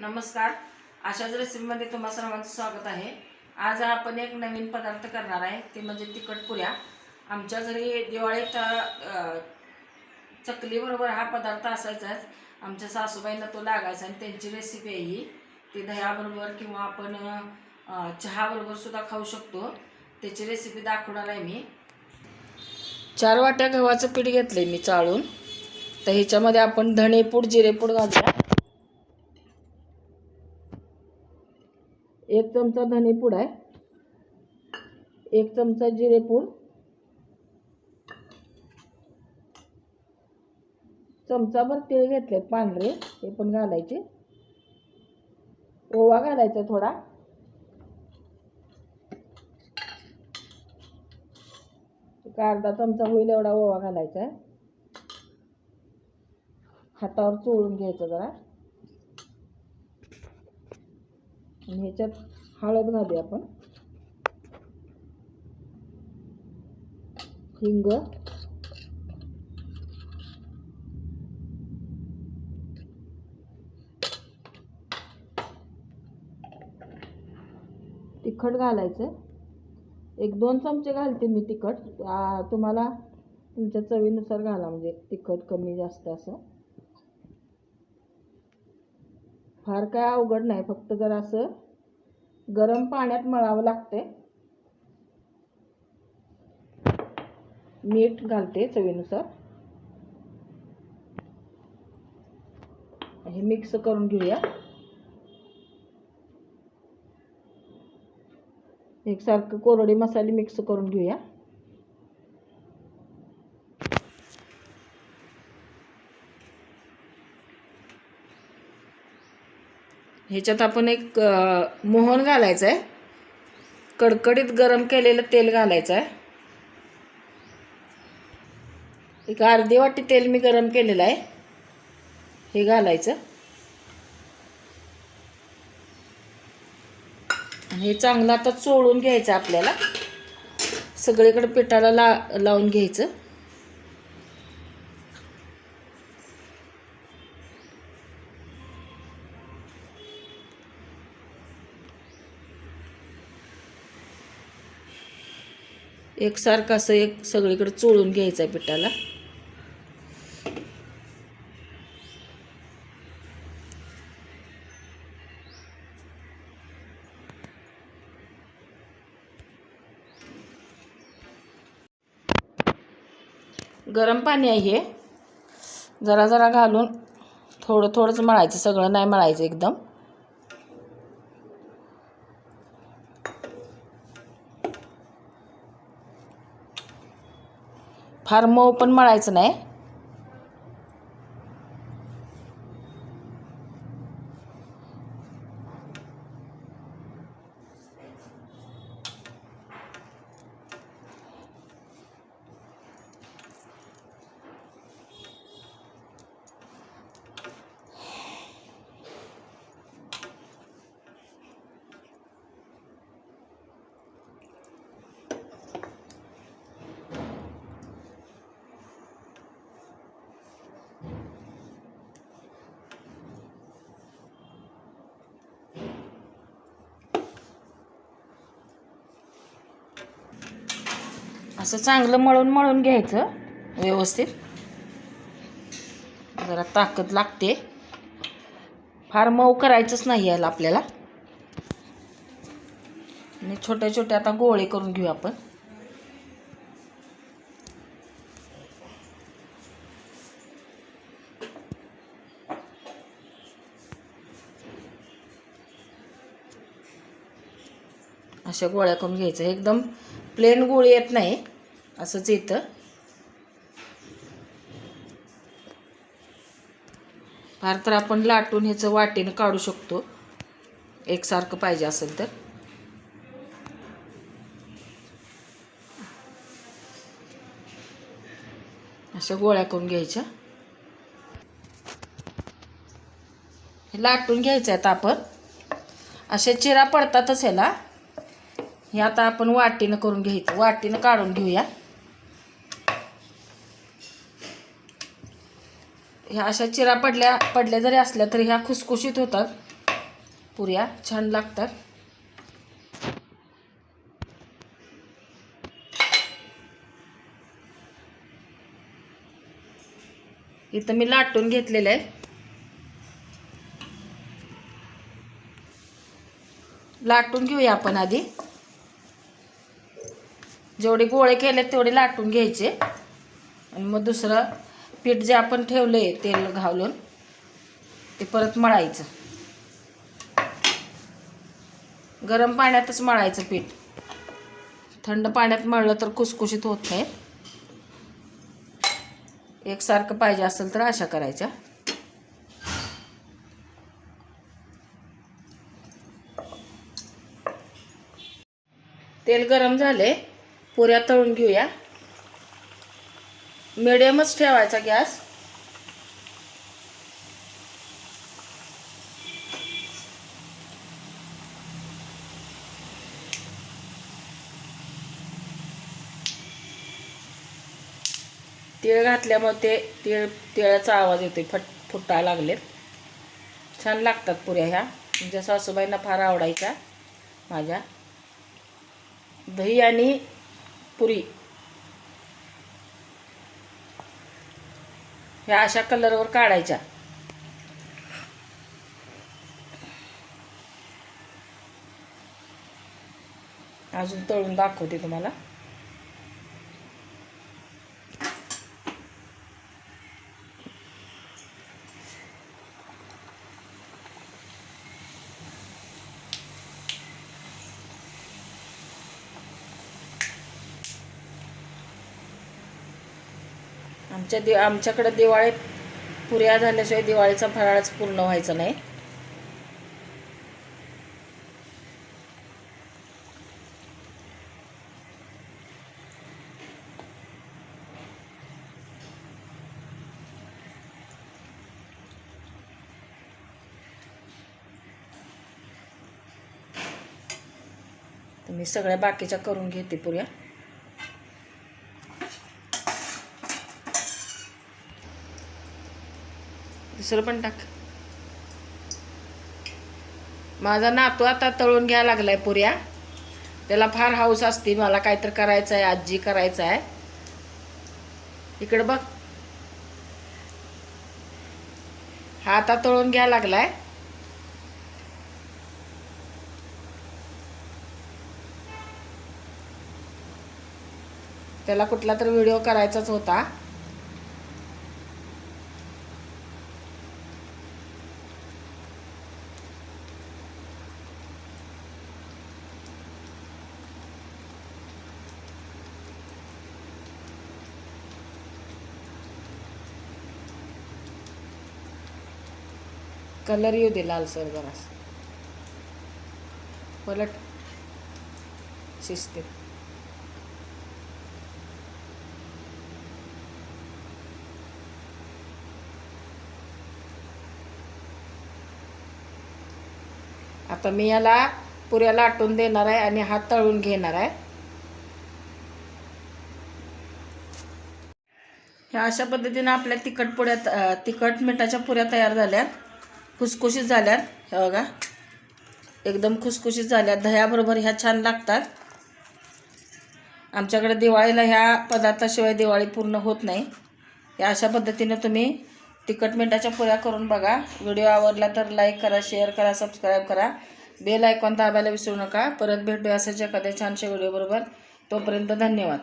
नमस्कार. अशाच रेसिपीमध्ये तुम्हा सर्वांचं स्वागत आहे. आज आपण एक नवीन पदार्थ करणार आहे. ते म्हणजे तिखट पुऱ्या. आमच्या घरी दिवाळीत चकलीबरोबर हा पदार्थ असायचाच. आमच्या सासूबाईंना तो लागायचा आणि त्यांची रेसिपी आहे ही. ती दह्याबरोबर किंवा आपण चहाबरोबर सुद्धा खाऊ शकतो. त्याची रेसिपी दाखवणार आहे मी. चार वाट्या गव्हाचं पीठ घेतलंय मी चाळून. तर ह्याच्यामध्ये आपण धणेपूड जिरेपूड घालूया. एक चमचा धनेपूड आहे. एक चमचा जिरेपूड चमचाभर तीळ घेतले पांढरे ते पण घालायचे. ओवा घालायचा थोडा. अर्धा चमचा होईल एवढा ओवा घालायचा आहे. हातावर चोळून घ्यायचं जरा. आणि ह्याच्यात हळद घालूया आपण. हिंग. तिखट घालायचं. एक दोन चमचे घालते मी तिखट. तुम्हाला तुमच्या चवीनुसार घाला म्हणजे तिखट कमी जास्त असं. फार काय अवघड नाही फक्त जर असं गरम पाण्यात मळावं लागते मीठ घालते चवीनुसार. हे मिक्स करून घेऊया. एकसारखं कोरडे मसाले मिक्स करून घेऊया. ह्याच्यात आपण एक मोहन घालायचं आहे कडकडीत गरम केलेलं तेल घालायचं आहे एक अर्धी वाटी तेल मी गरम केलेलं आहे. हे घालायचं. हे चांगलं आता चोळून घ्यायचं आपल्याला. सगळीकडे पिठाला ला लावून घ्यायचं. एकसारखं असं एक सगळीकडे चोळून घ्यायचं आहे पिठाला. गरम पाणी आहे जरा जरा घालून थोडं थोडंच मळायचं सगळं नाही मळायचं एकदम. फार मऊ पण मळायचं नाही. असं चांगलं मळून मळून घ्यायचं व्यवस्थित. जरा ताकद लागते. फार मऊ करायचंच नाही याला आपल्याला. आणि छोटे छोटे आता गोळे करून घेऊ आपण. अशा गोळ्या करून घ्यायचं. एकदम प्लेन गोळी येत नाही. असंच येतं. फार तर आपण लाटून ह्याचं वाटेनं काढू शकतो. एकसारखं पाहिजे असेल तर. अशा गोळ्या करून घ्यायच्या. हे लाटून घ्यायचं आहे आता आपण. अशा चिरा पडतातच ह्याला. हे आता आपण वाटीनं करून घ्यायचं. वाटीनं काढून घेऊया. ह्या अशा चिरा पडल्या पडल्या जरी असल्या तरी ह्या खुसखुशीत होतात. पुऱ्या छान लागतात. इथं मी लाटून घेतलेलं आहे. लाटून घेऊया आपण आधी. जेवढे गोळे केले तेवढे लाटून घ्यायचे. आणि मग दुसरं पीठ जे आपण ठेवलं आहे तेल घालून ते परत मळायचं. गरम पाण्यातच मळायचं पीठ. थंड पाण्यात मळलं तर कुसकुशीत होत नाही. एकसारखं पाहिजे असेल तर अशा करायच्या. तेल गरम झाले पुऱ्या तळून घेऊया. मिडियमच ठेवायचा गॅस. तीळ घातल्यामुळे ते तीळ तिळाचा आवाज येतो फट फुटायला लागलेत. छान लागतात पुऱ्या ह्या. म्हणजे सासूबाईंना फार आवडायच्या माझ्या. दही आणि पुरी. ह्या अशा कलरवर काढायच्या. अजून तळून दाखवते तुम्हाला. आमच्या दि आमच्याकडं दिवाळी पुऱ्या झाल्याशिवाय दिवाळीचा फराळच पूर्ण व्हायचा नाही. मी सगळ्या बाकीच्या करून घेते पुऱ्या. दुसरं पण टाक. माझा नातू आता तळून घ्यायला लागलाय पुऱ्या. त्याला फार हाऊस असते मला काहीतरी करायचं आहे आजी करायचं आहे इकडं बघ. हा आता तळून घ्यायला लागलाय. त्याला कुठला तर व्हिडिओ करायचाच होता. कलर येऊ दे लालसर जरास पलट शिस्ते आता मी याला पुऱ्या लाटून देणार आहे आणि हात तळून घेणार आहे. ह्या अशा पद्धतीने आपल्या तिखट पुऱ्या तिखट मिठाच्या पुऱ्या तयार झाल्यात. खुसखुशीत झाल्यात. हे बघा. एकदम खुसखुशीत झाल्यात. दह्याबरोबर ह्या छान लागतात. आमच्याकडे दिवाळीला ह्या पदार्थाशिवाय दिवाळी पूर्ण होत नाही. या अशा पद्धतीनं तुम्ही तिखट मिठाच्या पुऱ्या करून बघा. व्हिडिओ आवडला तर लाईक करा शेअर करा सबस्क्राईब करा. बेल आयकॉन दाबायला विसरू नका. परत भेटूया असाच एखाद्या छानशा व्हिडिओबरोबर तोपर्यंत धन्यवाद.